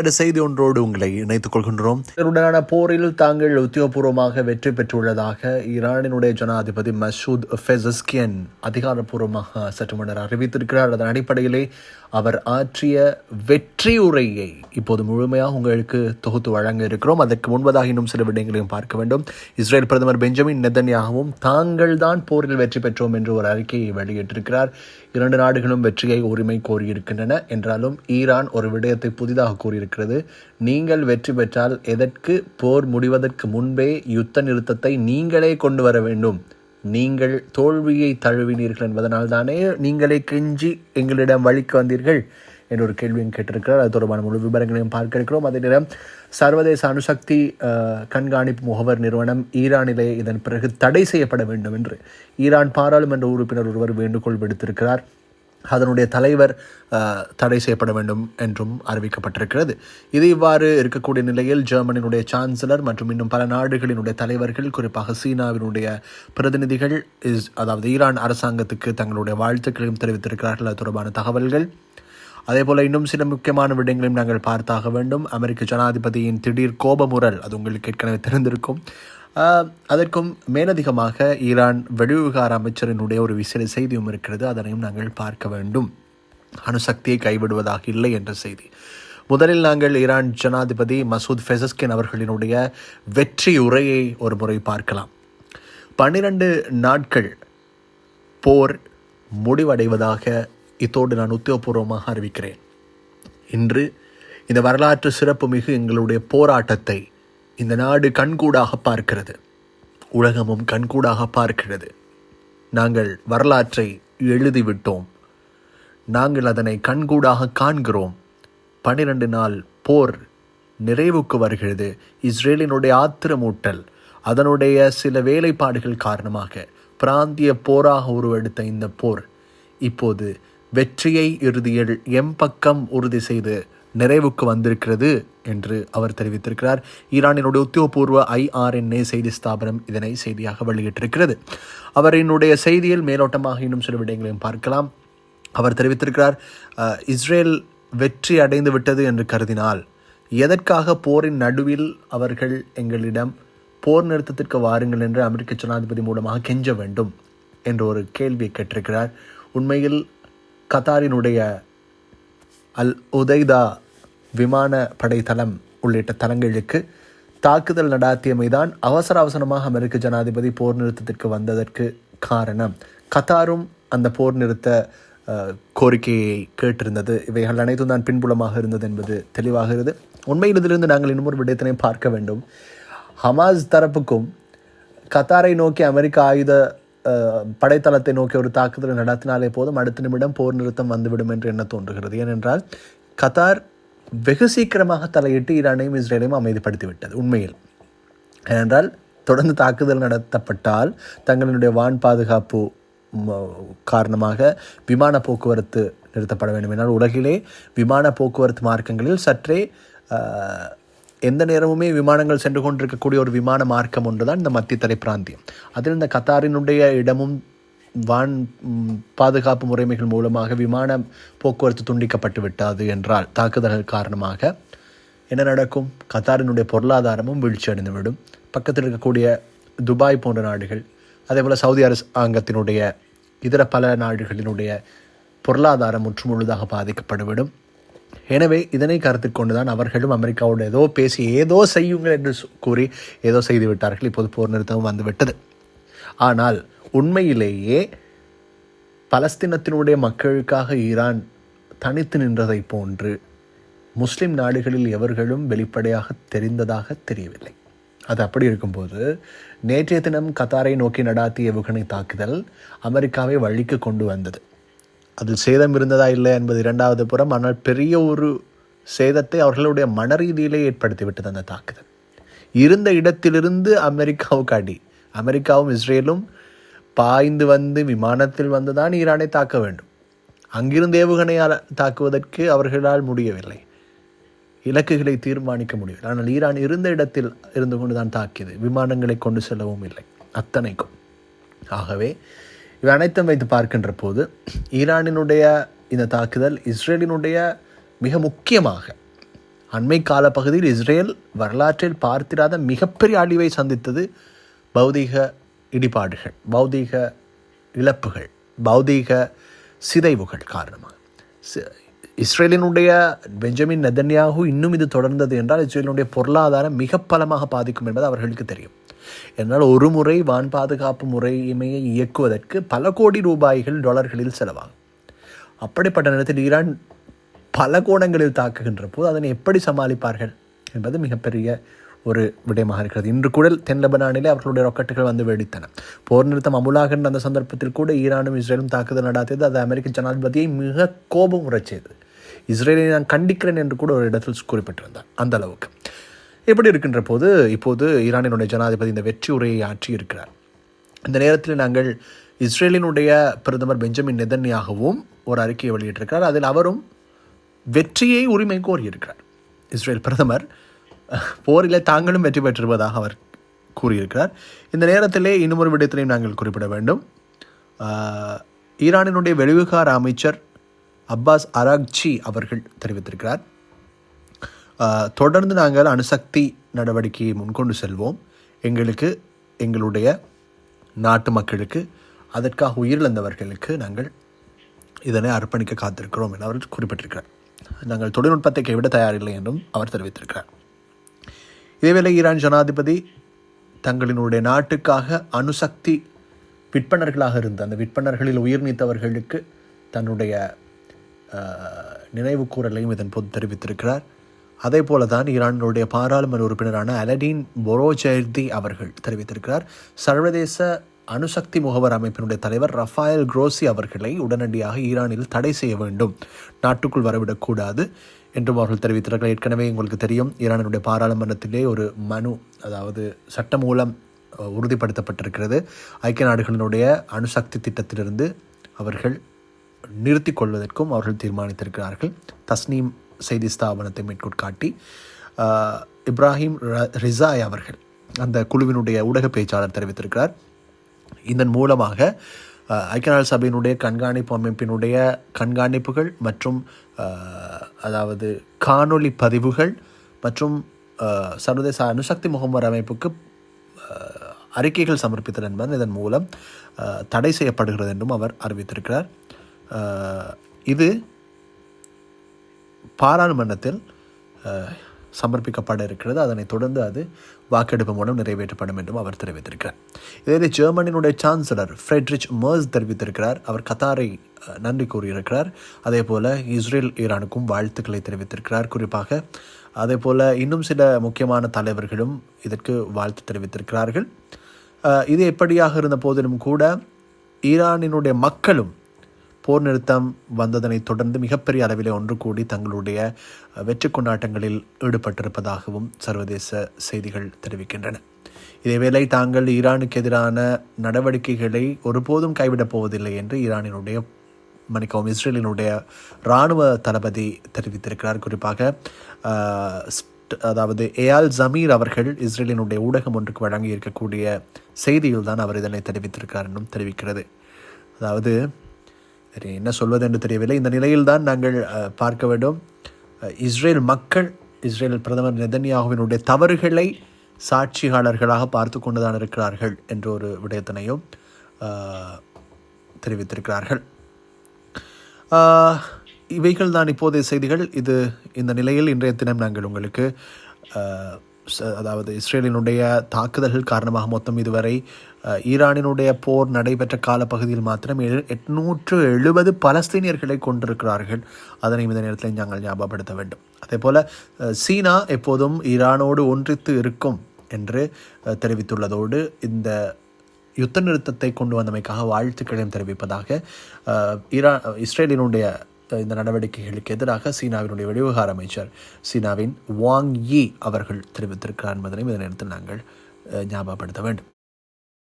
இந்த செய்தி ஒன்றோடு உங்களை இணைத்துக் கொள்கின்றோம். இதனுடனான போரில் தாங்கள் உத்தியோகபூர்வமாக வெற்றி பெற்றுள்ளதாக ஈரானினுடைய ஜனாதிபதி மசூத் ஃபெசஸ்கியன் அதிகாரப்பூர்வமாக சற்று முன்னர் அறிவித்திருக்கிறார். அதன் அடிப்படையிலே அவர் ஆற்றிய வெற்றி உரையை இப்போது முழுமையாக உங்களுக்கு தொகுத்து வழங்க இருக்கிறோம். அதற்கு முன்பதாக இன்னும் சில விடயங்களையும் பார்க்க வேண்டும். இஸ்ரேல் பிரதமர் பெஞ்சமின் நெதன்யாகவும் தாங்கள் தான் போரில் வெற்றி பெற்றோம் என்று ஒரு அறிக்கையை வெளியிட்டிருக்கிறார். இரண்டு நாடுகளும் வெற்றியை உரிமை கோரியிருக்கின்றன என்றாலும் ஈரான் ஒரு விடயத்தை புதிதாக கூறியிருக்கிறது. நீங்கள் வெற்றி பெற்றால் எதற்கு? போர் முடிவதற்கு முன்பே யுத்த நிறுத்தத்தை நீங்களே கொண்டு வர வேண்டும். நீங்கள் தோல்வியை தழுவினீர்கள் என்பதனால்தானே நீங்களே கெஞ்சி எங்களிடம் வழிக்கு வந்தீர்கள் என்ற ஒரு கேள்வியும் கேட்டிருக்கிறார். அது தொடர்பான முழு விவரங்களையும் பார்க்க இருக்கிறோம். அதே நேரம் சர்வதேச அணுசக்தி கண்காணிப்பு முகவர் நிறுவனம் ஈரானிலே இதன் பிறகு தடை செய்யப்பட வேண்டும் என்று ஈரான் பாராளுமன்ற உறுப்பினர் ஒருவர் வேண்டுகோள் விடுத்திருக்கிறார். அதனுடைய தலைவர் தடை செய்யப்பட வேண்டும் என்றும் அறிவிக்கப்பட்டிருக்கிறது. இது இவ்வாறு இருக்கக்கூடிய நிலையில் ஜெர்மனியினுடைய சான்சலர் மற்றும் இன்னும் பல நாடுகளினுடைய தலைவர்கள் குறிப்பாக சீனாவினுடைய பிரதிநிதிகள் இஸ் அதாவது ஈரான் அரசாங்கத்துக்கு தங்களுடைய வாழ்த்துக்களையும் தெரிவித்திருக்கிறார்கள். அது தொடர்பான தகவல்கள். அதேபோல் இன்னும் சில முக்கியமான விடயங்களையும் நாங்கள் பார்த்தாக வேண்டும். அமெரிக்க ஜனாதிபதியின் திடீர் கோபமுறல் அது உங்களுக்கு ஏற்கனவே தெரிந்திருக்கும். அதற்கும் மேலதிகமாக ஈரான் வெளிவிவகார அமைச்சரினுடைய ஒரு விசேட செய்தியும் இருக்கிறது. அதனையும் நாங்கள் பார்க்க வேண்டும். அணுசக்தியை கைவிடுவதாக இல்லை என்ற செய்தி. முதலில் நாங்கள் ஈரான் ஜனாதிபதி மசூத் ஃபெசஸ்கின் அவர்களினுடைய வெற்றி உரையை ஒரு முறை பார்க்கலாம். பன்னிரண்டு நாட்கள் போர் முடிவடைவதாக இத்தோடு நான் உத்தியோகபூர்வமாக அறிவிக்கிறேன். இன்று இந்த வரலாற்று சிறப்புமிகு எங்களுடைய போராட்டத்தை இந்த நாடு கண்கூடாக பார்க்கிறது. உலகமும் கண்கூடாக பார்க்கிறது. நாங்கள் வரலாற்றை எழுதிவிட்டோம். நாங்கள் அதனை கண்கூடாக காண்கிறோம். பனிரெண்டு நாள் போர் நிறைவுக்கு வருகிறது. இஸ்ரேலினுடைய ஆத்திரமூட்டல் அதனுடைய சில வேலைப்பாடுகள் காரணமாக பிராந்திய போராக உருவெடுத்த இந்த போர் இப்போது வெற்றியை இறுதியில் எம் பக்கம் உறுதி செய்து நிறைவுக்கு வந்திருக்கிறது என்று அவர் தெரிவித்திருக்கிறார். ஈரானினுடைய உத்தியோகபூர்வ ஐஆர்என்ஏ செய்தி ஸ்தாபனம் இதனை செய்தியாக வெளியிட்டிருக்கிறது. அவரினுடைய செய்தியில் மேலோட்டமாக இன்னும் சில விடயங்களையும் பார்க்கலாம். அவர் தெரிவித்திருக்கிறார் இஸ்ரேல் வெற்றி அடைந்து விட்டது என்று கருதினால் எதற்காக போரின் நடுவில் அவர்கள் எங்களிடம் போர் நிறுத்தத்திற்கு வாருங்கள் என்று அமெரிக்க ஜனாதிபதி மூலமாக கெஞ்ச வேண்டும் என்ற ஒரு கேள்வியை கேட்டிருக்கிறார். உண்மையில் கத்தாரினுடைய அல் உதைதா விமான படைத்தளம் உள்ளிட்ட தளங்களுக்கு தாக்குதல் நடாத்தியமைதான் அவசர அவசரமாக அமெரிக்க ஜனாதிபதி போர் நிறுத்தத்திற்கு வந்ததற்கு காரணம். கத்தாரும் அந்த போர் நிறுத்த கோரிக்கையை கேட்டிருந்தது. இவைகள் அனைத்தும் தான் பின்புலமாக இருந்தது என்பது தெளிவாகிறது உண்மையில் இதிலிருந்து நாங்கள் இன்னும் ஒரு விடயத்தினை பார்க்க வேண்டும். ஹமாஸ் தரப்புக்கும் கத்தாரை நோக்கி அமெரிக்க ஆயுத படைத்தளத்தை நோக்கி ஒரு தாக்குதலை நடத்தினாலே போதும் அடுத்த நிமிடம் போர் நிறுத்தம் வந்துவிடும் என்று என்ன தோன்றுகிறது. ஏனென்றால் கத்தார் வெகு சீக்கிரமாக தலையிட்டு ஈரானையும் இஸ்ரேலையும் அமைதிப்படுத்திவிட்டது உண்மையில். ஏனென்றால் தொடர்ந்து தாக்குதல் நடத்தப்பட்டால் தங்களினுடைய வான் பாதுகாப்பு காரணமாக விமான போக்குவரத்து நிறுத்தப்பட வேண்டும். என்றால் உலகிலே விமான போக்குவரத்து மார்க்கங்களில் சற்றே எந்த நேரமுமே விமானங்கள் சென்று கொண்டிருக்கக்கூடிய ஒரு விமான மார்க்கம் ஒன்றுதான் இந்த மத்திய தரை பிராந்தியம் அதில் இந்த கத்தாரினுடைய இடமும் வான் பாதுகாப்பு முறைமைகள் மூலமாக விமான போக்குவரத்து துண்டிக்கப்பட்டு விட்டது என்றால் தாக்குதல்கள் காரணமாக என்ன நடக்கும்? கத்தாரினுடைய பொருளாதாரமும் வீழ்ச்சி அடைந்துவிடும் பக்கத்தில் இருக்கக்கூடிய துபாய் போன்ற நாடுகள் அதே போல் சவுதி அரசாங்கத்தினுடைய இதர பல நாடுகளினுடைய பொருளாதாரம் முற்றுமுழுதாக பாதிக்கப்பட்டுவிடும் எனவே இதனை கருத்தில் கொண்டுதான் அவர்களும் அமெரிக்காவோடு ஏதோ பேசி ஏதோ செய்யுங்கள் என்று கூறி ஏதோ செய்து விட்டார்கள் இப்போது போர் நிறுத்தமும் வந்துவிட்டது. ஆனால் உண்மையிலேயே பலஸ்தீனத்தினுடைய மக்களுக்காக ஈரான் தனித்து நின்றதை போன்று முஸ்லிம் நாடுகளில் எவர்களும் வெளிப்படையாக தெரிந்ததாக தெரியவில்லை. அது அப்படி இருக்கும்போது நேற்றைய தினம் கத்தாரை நோக்கி நடாத்திய ஏவுகணை தாக்குதல் அமெரிக்காவை வழிக்கு கொண்டு வந்தது. அதில் சேதம் இருந்ததா இல்லை என்பது இரண்டாவது புறம் ஆனால் பெரிய ஒரு சேதத்தை அவர்களுடைய மன ரீதியிலே ஏற்படுத்திவிட்டது அந்த தாக்குதல். இருந்த இடத்திலிருந்து அமெரிக்காவுக்கு அடி. அமெரிக்காவும் இஸ்ரேலும் பாய்ந்து வந்து விமானத்தில் வந்துதான் ஈரானை தாக்க வேண்டும். அங்கிருந்து ஏவுகணையால் தாக்குவதற்கு அவர்களால் முடியவில்லை. இலக்குகளை தீர்மானிக்க முடியவில்லை. ஆனால் ஈரான் இருந்த இடத்தில் இருந்து கொண்டு தான் தாக்கியது. விமானங்களை கொண்டு செல்லவும் இல்லை. அத்தனைக்கும். ஆகவே இவை அனைத்தும் வைத்து பார்க்கின்ற போது ஈரானினுடைய இந்த தாக்குதல் இஸ்ரேலினுடைய மிக முக்கியமாக அண்மை கால பகுதியில் இஸ்ரேல் வரலாற்றில் பார்த்திராத மிகப்பெரிய அழிவை சந்தித்தது பௌதீக இடிபாடுகள் பௌதீக இழப்புகள் பௌதீக சிதைவுகள் காரணமாக. இஸ்ரேலினுடைய பெஞ்சமின் நெதன்யாகு இன்னும் இது தொடர்ந்தது என்றால் இஸ்ரேலினுடைய பொருளாதாரம் மிக பலமாக பாதிக்கும் என்பது அவர்களுக்கு தெரியும். என்னால் ஒரு முறை வான் பாதுகாப்பு முறைமையை இயக்குவதற்கு பல கோடி ரூபாய்கள் டாலர்களில் செலவாகும். அப்படிப்பட்ட நேரத்தில் ஈரான் பல கோணங்களில் தாக்குகின்ற போது அதனை எப்படி சமாளிப்பார்கள் என்பது மிகப்பெரிய ஒரு விடயமாக இருக்கிறது. இன்று கூட தென் லெபனானிலே அவர்களுடைய ராக்கெட்டுகள் வந்து வெடித்தன. போர் நிறுத்தம் அமுலாகின்ற அந்த சந்தர்ப்பத்தில் கூட ஈரானும் இஸ்ரேலும் தாக்குதல் நடாத்தியது. அது அமெரிக்க ஜனாதிபதியை மிக கோபம் உரைச்சது. இஸ்ரேலை நான் கண்டிக்கிறேன் என்று கூட ஒரு இடத்தில் குறிப்பிட்டிருந்தார். அந்த அளவுக்கு. இப்படி இருக்கின்ற போது இப்போது ஈரானினுடைய ஜனாதிபதி இந்த வெற்றி உரையை ஆற்றி இருக்கிறார். இந்த நேரத்தில் நாங்கள் இஸ்ரேலினுடைய பிரதமர் பெஞ்சமின் நெதன்யாகவும் ஒரு அறிக்கையை வெளியிட்டிருக்கிறார். அதில் அவரும் வெற்றியை உரிமை கோரியிருக்கிறார். இஸ்ரேல் பிரதமர் போரில் தாங்களும் வெற்றி பெற்றிருப்பதாக அவர் கூறியிருக்கிறார். இந்த நேரத்திலே இன்னும் ஒரு நாங்கள் குறிப்பிட வேண்டும். ஈரானினுடைய வெளிவிகார அமைச்சர் அப்பாஸ் அராக்ஜி அவர்கள் தெரிவித்திருக்கிறார். தொடர்ந்து நாங்கள் அணுசக்தி நடவடிக்கையை முன்கொண்டு செல்வோம். எங்களுக்கு எங்களுடைய நாட்டு மக்களுக்கு அதற்காக உயிரிழந்தவர்களுக்கு நாங்கள் இதனை அர்ப்பணிக்க காத்திருக்கிறோம் என அவர் குறிப்பிட்டிருக்கிறார். நாங்கள் தொழில்நுட்பத்தை கைவிட தயாரில்லை என்றும் அவர் தெரிவித்திருக்கிறார். இதேவேளை ஈரான் ஜனாதிபதி தங்களினுடைய நாட்டுக்காக அணுசக்தி விற்பனர்களாக இருந்த அந்த விற்பனர்களில் உயிர் நீத்தவர்களுக்கு தன்னுடைய நினைவு கூறலையும் இதன் போது தெரிவித்திருக்கிறார். அதே போல தான் ஈரானுடைய பாராளுமன்ற உறுப்பினரான அலடீன் பொரோஜெர்தி அவர்கள் தெரிவித்திருக்கிறார். சர்வதேச அணுசக்தி முகவர் அமைப்பினுடைய தலைவர் ரஃபாயல் குரோசி அவர்களை உடனடியாக ஈரானில் தடை செய்ய வேண்டும். நாட்டுக்குள் வரவிடக்கூடாது. என்றும் அவர்கள் தெரிவித்தார்கள் ஏற்கனவே உங்களுக்கு தெரியும் ஈரானினுடைய பாராளுமன்றத்திலே ஒரு மனு அதாவது சட்டம் மூலம் உறுதிப்படுத்தப்பட்டிருக்கிறது. ஐக்கிய நாடுகளினுடைய அணுசக்தி திட்டத்திலிருந்து அவர்கள் நிறுத்தி கொள்வதற்கும் அவர்கள் தீர்மானித்திருக்கிறார்கள். தஸ்னீம் செய்தி ஸ்தாபனத்தை மேற்கொட்காட்டி இப்ராஹிம் ர- ரிசாய் அவர்கள் அந்த குழுவினுடைய ஊடக பேச்சாளர் தெரிவித்திருக்கிறார். இதன் மூலமாக அஹ், ஐக்கிய நாடு சபையினுடைய கண்காணிப்பு அமைப்பினுடைய கண்காணிப்புகள் மற்றும் அதாவது காணொளி பதிவுகள் மற்றும் சர்வதேச அணுசக்தி முகமர் அமைப்புக்கு அறிக்கைகள் சமர்ப்பித்தல் என்பது இதன் மூலம் தடை செய்யப்படுகிறது என்றும் அவர் அறிவித்திருக்கிறார். இது பாராளுமன்றத்தில் சமர்ப்பிக்கப்பட இருக்கிறது. அதனைத் தொடர்ந்து அது வாக்கெடுப்பு மூலம் நிறைவேற்றப்படும் என்றும் அவர் தெரிவித்திருக்கிறார். இதே ஜெர்மனியினுடைய சான்சலர் ஃப்ரெட்ரிச் மர்ஸ் தெரிவித்திருக்கிறார். அவர் கத்தாரை நன்றி கூறியிருக்கிறார். அதே போல் இஸ்ரேல் ஈரானுக்கும் வாழ்த்துக்களை தெரிவித்திருக்கிறார். குறிப்பாக அதே போல் இன்னும் சில முக்கியமான தலைவர்களும் இதற்கு வாழ்த்து தெரிவித்திருக்கிறார்கள். இது எப்படியாக இருந்த போதிலும் கூட ஈரானினுடைய மக்களும் போர் நிறுத்தம் வந்ததனைத் தொடர்ந்து மிகப்பெரிய அளவிலே ஒன்று கூடி தங்களுடைய வெற்றி கொண்டாட்டங்களில் ஈடுபட்டிருப்பதாகவும் சர்வதேச செய்திகள் தெரிவிக்கின்றன. இதேவேளை தாங்கள் ஈரானுக்கு எதிரான நடவடிக்கைகளை ஒருபோதும் கைவிடப் போவதில்லை என்று ஈரானினுடைய மன்னிக்கவும் இஸ்ரேலினுடைய இராணுவ தளபதி தெரிவித்திருக்கிறார். குறிப்பாக அதாவது ஏஆல் ஜமீர் அவர்கள் இஸ்ரேலினுடைய ஊடகம் ஒன்றுக்கு வழங்கி இருக்கக்கூடிய செய்தியில் தான் அவர் இதனை தெரிவித்திருக்கார் என்றும் தெரிவிக்கிறது. அதாவது சரி என்ன சொல்வது என்று தெரியவில்லை. இந்த நிலையில்தான் நாங்கள் பார்க்க வேண்டும். இஸ்ரேல் மக்கள் இஸ்ரேல் பிரதமர் நெதன்யாகுவினுடைய தவறுகளை சாட்சியாளர்களாக பார்த்து கொண்டுதான் இருக்கிறார்கள் என்ற ஒரு விடயத்தினையும் தெரிவித்திருக்கிறார்கள். இவைகள் தான் இப்போதைய செய்திகள். இது இந்த நிலையில் இன்றைய தினம் நாங்கள் உங்களுக்கு அதாவது இஸ்ரேலினுடைய தாக்குதல்கள் காரணமாக மொத்தம் இதுவரை ஈரானினுடைய போர் நடைபெற்ற காலப்பகுதியில் மாத்திரம் எட்நூற்று எழுபது பலஸ்தீனியர்களை கொண்டிருக்கிறார்கள் அதனை இந்த நேரத்தில் நாங்கள் ஞாபகப்படுத்த வேண்டும். அதே போல் சீனா எப்போதும் ஈரானோடு ஒன்றித்து இருக்கும் என்று தெரிவித்துள்ளதோடு இந்த யுத்த நிறுத்தத்தை கொண்டு வந்தமைக்காக வாழ்த்துக்களையும் தெரிவிப்பதாக ஈரா இஸ்ரேலினுடைய இந்த நடவடிக்கைகளுக்கு எதிராக சீனாவினுடைய வெளிவிவகார அமைச்சர் சீனாவின் வாங் யி அவர்கள் தெரிவித்திருக்கிறார் என்பதனையும் இந்த நேரத்தில் நாங்கள் அஹ், ஞாபகப்படுத்த வேண்டும்.